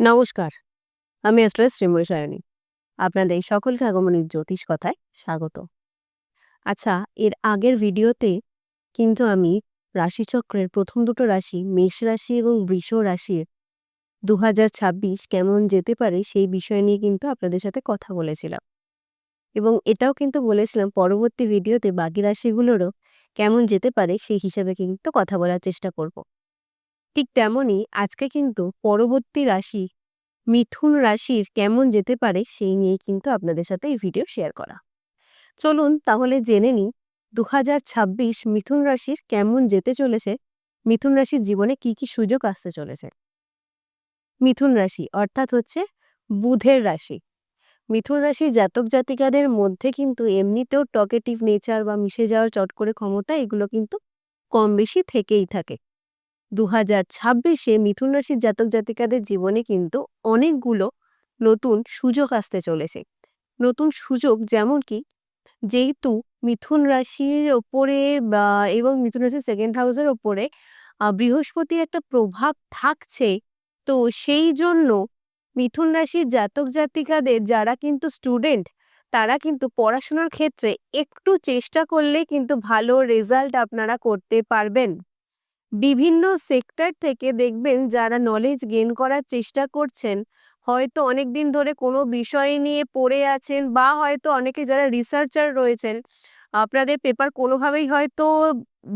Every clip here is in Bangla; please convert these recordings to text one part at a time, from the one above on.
নমস্কার, আমি অ্যাস্ট্রাস শ্রীময়ী সায়নী। আপনাদের সকলকে আগমনের জ্যোতিষ কথায় স্বাগত। আচ্ছা এর আগের ভিডিওতে কিন্তু আমি রাশিচক্রের প্রথম দুটো রাশি, মেষ রাশি এবং বৃষ রাশির দু হাজার ছাব্বিশ কেমন যেতে পারে সেই বিষয় নিয়ে কিন্তু আপনাদের সাথে কথা বলেছিলাম। এবং এটাও কিন্তু বলেছিলাম পরবর্তী ভিডিওতে বাকি রাশিগুলোরও কেমন যেতে পারে সেই হিসাবে কিন্তু কথা বলার চেষ্টা করব। ঠিক তেমনই আজকে কিন্তু পরবর্তী রাশি, মিথুন রাশির কেমন যেতে পারে সেই নিয়ে কিন্তু আপনাদের সাথে এই ভিডিও শেয়ার করা। চলুন তাহলে জেনে নিই দু মিথুন রাশির কেমন যেতে চলেছে, মিথুন রাশির জীবনে কি কি সুযোগ আসতে চলেছে। মিথুন রাশি অর্থাৎ হচ্ছে বুধের রাশি। মিথুন রাশি জাতক জাতিকাদের মধ্যে কিন্তু এমনিতেও টকেটিভ নেচার বা মিশে যাওয়ার চট করে ক্ষমতা এগুলো কিন্তু কম বেশি থেকেই থাকে। দু হাজার ছাব্বিশে মিথুন রাশির জাতক জাতিকাদের জীবনে কিন্তু অনেকগুলো নতুন সুযোগ আসতে চলেছে। নতুন সুযোগ যেমন কি যেহেতু মিথুন রাশির ওপরে বা এবং মিথুন রাশির সেকেন্ড হাউসের ওপরে বৃহস্পতি একটা প্রভাব থাকছে। তো সেই জন্য মিথুন রাশির জাতক জাতিকাদের যারা কিন্তু স্টুডেন্ট তারা কিন্তু পড়াশোনার ক্ষেত্রে একটু চেষ্টা করলে কিন্তু ভালো রেজাল্ট আপনারা করতে পারবেন। বিভিন্ন সেক্টর থেকে দেখবেন যারা নলেজ গেন করার চেষ্টা করছেন, হয়তো অনেক দিন ধরে কোনো বিষয় নিয়ে পড়ে আছেন বা হয়তো অনেকে যারা রিসার্চার রয়েছেন, আপনাদের পেপার কোনোভাবেই হয়তো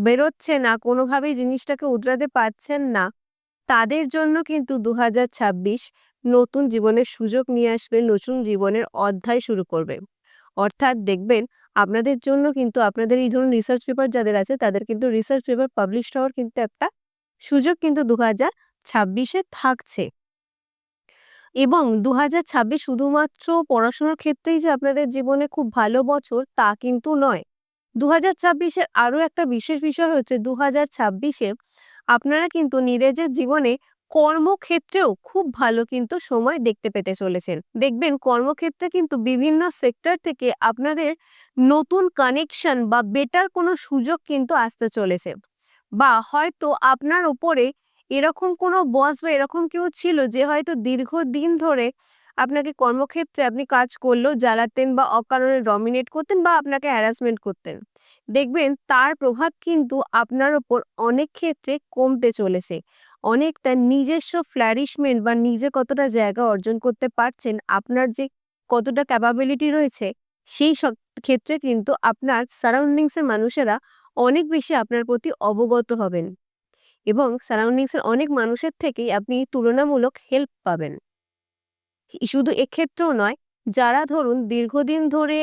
বেরোচ্ছে না, কোনোভাবেই জিনিসটাকে উতরাতে পারছেন না, তাদের জন্য কিন্তু দু হাজার ছাব্বিশ নতুন জীবনের সুযোগ নিয়ে আসবে, নতুন জীবনের অধ্যায় শুরু করবে। অর্থাৎ দেখবেন আপনাদের জন্য কিন্তু আপনাদের এই ধরুন রিসার্চ পেপার যাদের আছে, তাদের কিন্তু রিসার্চ পেপার পাবলিশ হওয়ার কিন্তু একটা সুযোগ কিন্তু দু হাজার ছাব্বিশে থাকছে। এবং দু হাজার ছাব্বিশ শুধুমাত্র পড়াশোনার ক্ষেত্রেই যে আপনাদের জীবনে খুব ভালো বছর, তা কিন্তু নয়। দু হাজার ছাব্বিশের আরও একটা বিশেষ বিষয় হচ্ছে দু হাজার ছাব্বিশে আপনারা কিন্তু নিজেদের জীবনে কর্মক্ষেত্রেও খুব ভালো কিন্তু সময় দেখতে পেতে চলেছেন। দেখবেন কর্মক্ষেত্রে কিন্তু বিভিন্ন সেক্টর থেকে আপনাদের নতুন কানেকশন বা বেটার কোনো সুযোগ কিন্তু আসতে চলেছে। বা হয়তো আপনার ওপরে এরকম কোনো বস বা এরকম কেউ ছিল যে হয়তো দীর্ঘদিন ধরে আপনাকে কর্মক্ষেত্রে আপনি কাজ করলেও জ্বালাতেন বা অকারণে ডমিনেট করতেন বা আপনাকে হ্যারাসমেন্ট করতেন। দেখবেন তার প্রভাব কিন্তু আপনার ওপর অনেক ক্ষেত্রে কমতে চলেছে। অনেকটা নিজস্ব ফ্ল্যারিশমেন্ট বা নিজে কতটা জায়গা অর্জন করতে পারছেন, আপনার যে কতটা ক্যাপাবিলিটি রয়েছে, সেই ক্ষেত্রে কিন্তু আপনার সারাউন্ডিংসের মানুষেরা অনেক বেশি আপনার প্রতি অবগত হবেন এবং সারাউন্ডিংসের অনেক মানুষের থেকেই আপনি তুলনামূলক হেল্প পাবেন। শুধু এক্ষেত্রেও নয়, যারা ধরুন দীর্ঘদিন ধরে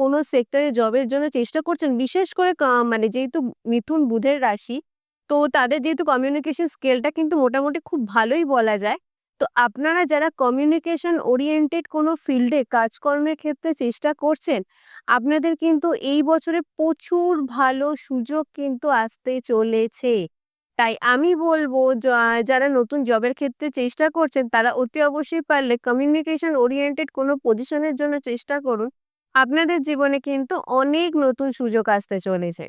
কোনো সেক্টরে জবের জন্য চেষ্টা করছেন, বিশেষ করে মানে যেহেতু মিথুন বুধের রাশি তো তাদের যেহেতু কমিউনিকেশন স্কেলটা কিন্তু মোটামুটি খুব ভালোই বলা যায়। তো আপনারা যারা কমিউনিকেশন ওরিয়েন্টেড কোনো ফিল্ডে কাজকর্মের ক্ষেত্রে চেষ্টা করছেন, আপনাদের কিন্তু এই বছরে প্রচুর ভালো সুযোগ কিন্তু আসতে চলেছে। তাই আমি বলব যারা নতুন জবের ক্ষেত্রে চেষ্টা করছেন, তারা অতি অবশ্যই পারলে কমিউনিকেশন ওরিয়েন্টেড কোনো পজিশনের জন্য চেষ্টা করুন। আপনাদের জীবনে কিন্তু অনেক নতুন সুযোগ আসতে চলেছে।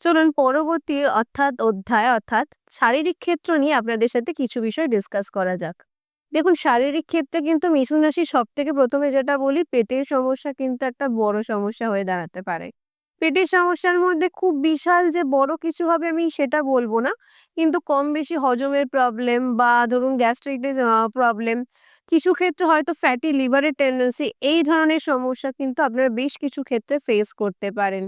চলুন পরবর্তী অর্থাৎ অধ্যায় অর্থাৎ শারীরিক ক্ষেত্র নিয়ে আপনাদের সাথে কিছু বিষয় ডিসকাস করা যাক। দেখুন, শারীরিক ক্ষেত্রে কিন্তু মিথুন রাশি সব থেকে প্রথমে যেটা বলি, পেটের সমস্যা কিন্তু একটা বড় সমস্যা হয়ে দাঁড়াতে পারে। পেটের সমস্যার মধ্যে খুব বিশাল যে বড় কিছু হবে আমি সেটা বলব না। কিন্তু কম বেশি হজমের প্রবলেম বা ধরুন গ্যাস্ট্রাইটিস প্রবলেম কিছু ক্ষেত্রে হয়তো ফ্যাটি লিভারের টেন্ডেন্সি এই ধরনের সমস্যা কিন্তু আপনারা বেশ কিছু ক্ষেত্রে ফেস করতে পারেন।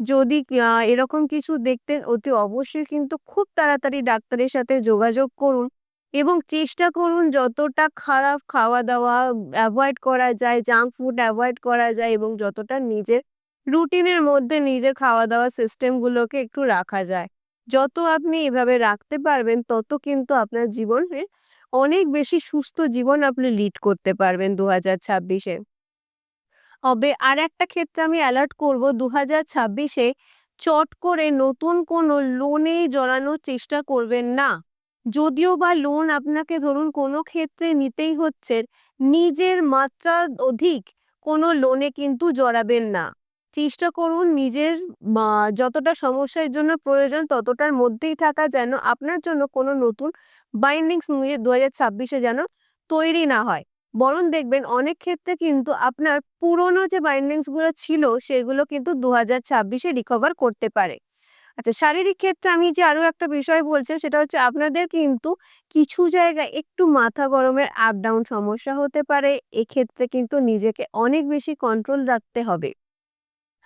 যদি এরকম কিছু দেখতে অতি অবশ্যই কিন্তু খুব তাড়াতাড়ি ডাক্তারের সাথে যোগাযোগ করুন এবং চেষ্টা করুন যতটা খারাপ খাওয়া দাওয়া অ্যাভয়েড করা যায় জাঙ্ক ফুড অ্যাভয়েড করা যায় এবং যতটা নিজের রুটিনের মধ্যে নিজের খাওয়া দাওয়া সিস্টেমগুলোকে একটু রাখা যায়। যত আপনি এভাবে রাখতে পারবেন, তত কিন্তু আপনার জীবনে অনেক বেশি সুস্থ জীবন আপনি লিড করতে পারবেন দু হাজার ছাব্বিশে। হবে। আর একটা ক্ষেত্রে আমি অ্যালার্ট করব দু হাজার ছাব্বিশে চট করে নতুন কোনো লোনে জড়ানোর চেষ্টা করবেন না। যদিও বা লোন আপনাকে ধরুন কোনো ক্ষেত্রে নিতেই হচ্ছে, নিজের মাত্রা অধিক কোনো লোনে কিন্তু জড়াবেন না। চেষ্টা করুন নিজের যতটা সমস্যার জন্য প্রয়োজন ততটার মধ্যেই থাকা যেন আপনার জন্য কোনো নতুন বাইন্ডিংস নিয়ে দু হাজার ছাব্বিশে যেন তৈরি না হয়। বরং দেখবেন অনেক ক্ষেত্রে কিন্তু আপনার পুরনো যে বাইন্ডিংসগুলো ছিল, সেগুলো কিন্তু দু হাজার ছাব্বিশে রিকভার করতে পারে। আচ্ছা শারীরিক ক্ষেত্রে আমি যে আরও একটা বিষয় বলছি সেটা হচ্ছে আপনাদের কিন্তু কিছু জায়গায় একটু মাথা গরমের আপ ডাউন সমস্যা হতে পারে। এক্ষেত্রে কিন্তু নিজেকে অনেক বেশি কন্ট্রোল রাখতে হবে।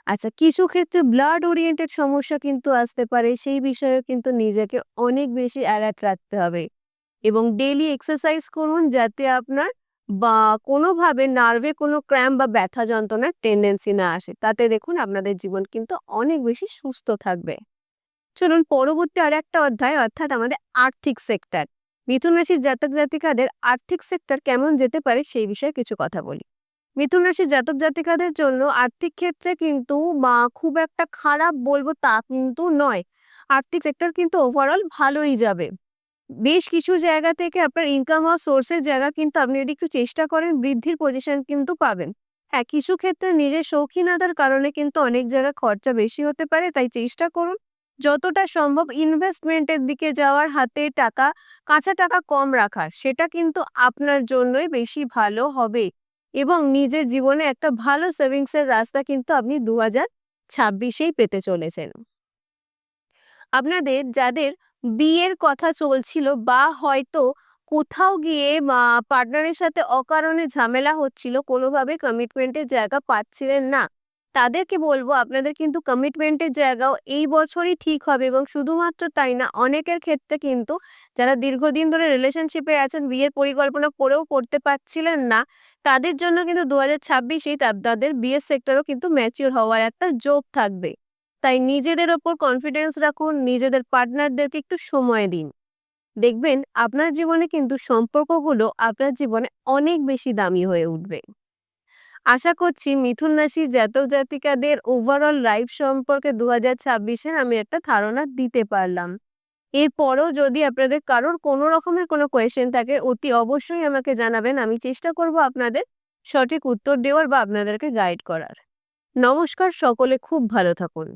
আচ্ছা কিছু ক্ষেত্রে ব্লাড ওরিয়েন্টেড সমস্যা কিন্তু আসতে পারে। সেই বিষয়ে কিন্তু নিজেকে অনেক বেশি অ্যালার্ট রাখতে হবে। এবং ডেলি এক্সারসাইজ করুন যাতে আপনার বা কোনোভাবে নার্ভে কোনো ক্র্যাম্প বা ব্যথা যন্ত্রণার টেন্ডেন্সি না আসে, তাতে দেখুন আপনাদের জীবন কিন্তু অনেক বেশি সুস্থ থাকবে। চলুন পরবর্তী আর একটা অধ্যায়, অর্থাৎ আমাদের আর্থিক সেক্টর মিথুন রাশির জাতক জাতিকাদের আর্থিক সেক্টর কেমন যেতে পারে সেই বিষয়ে কিছু কথা বলি। মিথুন রাশির জাতক জাতিকাদের জন্য আর্থিক ক্ষেত্রে কিন্তু বা খুব একটা খারাপ বলব তা কিন্তু নয়। আর্থিক সেক্টর কিন্তু ওভারঅল ভালোই যাবে। বেশ কিছু জায়গা থেকে আপনার ইনকাম হওয়ার সোর্সের জায়গা কিন্তু আপনি যদি একটু চেষ্টা করেন, বৃদ্ধির পজিশন কিন্তু পাবেন। হ্যাঁ কিছু ক্ষেত্রে নিজের শৌখিনতার কারণে কিন্তু অনেক জায়গায় খরচা বেশি হতে পারে, তাই চেষ্টা করুন। যতটা সম্ভব ইনভেস্টমেন্টের দিকে যাওয়ার হাতে টাকা, কাঁচা টাকা কম রাখার, সেটা কিন্তু আপনার জন্যই বেশি ভালো হবে। এবং নিজের জীবনে একটা ভালো সেভিংসের রাস্তা কিন্তু আপনি দু হাজার ছাব্বিশেই পেতে চলেছেন। আপনাদের, যাদের বিয়ের কথা চলছিল বা হয়তো কোথাও গিয়ে পার্টনারের সাথে অকারণে ঝামেলা হচ্ছিল, কোনোভাবে কমিটমেন্টের জায়গা পাচ্ছিলেন না। তাদেরকে বলব, আপনাদের কিন্তু কমিটমেন্টের জায়গাও এই বছরই ঠিক হবে এবং শুধুমাত্র তাই না, অনেকের ক্ষেত্রে কিন্তু যারা দীর্ঘদিন ধরে রিলেশনশিপে আছেন, বিয়ের পরিকল্পনা করেও করতে পারছিলেন না, তাদের জন্য কিন্তু দু হাজার ছাব্বিশেই তাদের বিয়ের সেক্টরও কিন্তু ম্যাচিওর হওয়ার একটা যোগ থাকবে। তাই নিজেদের ওপর কনফিডেন্স রাখুন, নিজেদের পার্টনারদেরকে একটু সময় দিন। দেখবেন আপনার জীবনে কিন্তু সম্পর্কগুলো আপনার জীবনে অনেক বেশি দামি হয়ে উঠবে। আশা করছি মিথুন রাশি জাতক জাতিকাদের ওভারঅল লাইফ সম্পর্কে দু হাজার ছাব্বিশের আমি একটা ধারণা দিতে পারলাম। এরপরও যদি আপনাদের কারোর কোনো রকমের কোনো কোয়েশ্চেন থাকে, অতি অবশ্যই আমাকে জানাবেন। আমি চেষ্টা করব আপনাদের সঠিক উত্তর দেওয়ার বা আপনাদেরকে গাইড করার। নমস্কার, সকলে খুব ভালো থাকুন।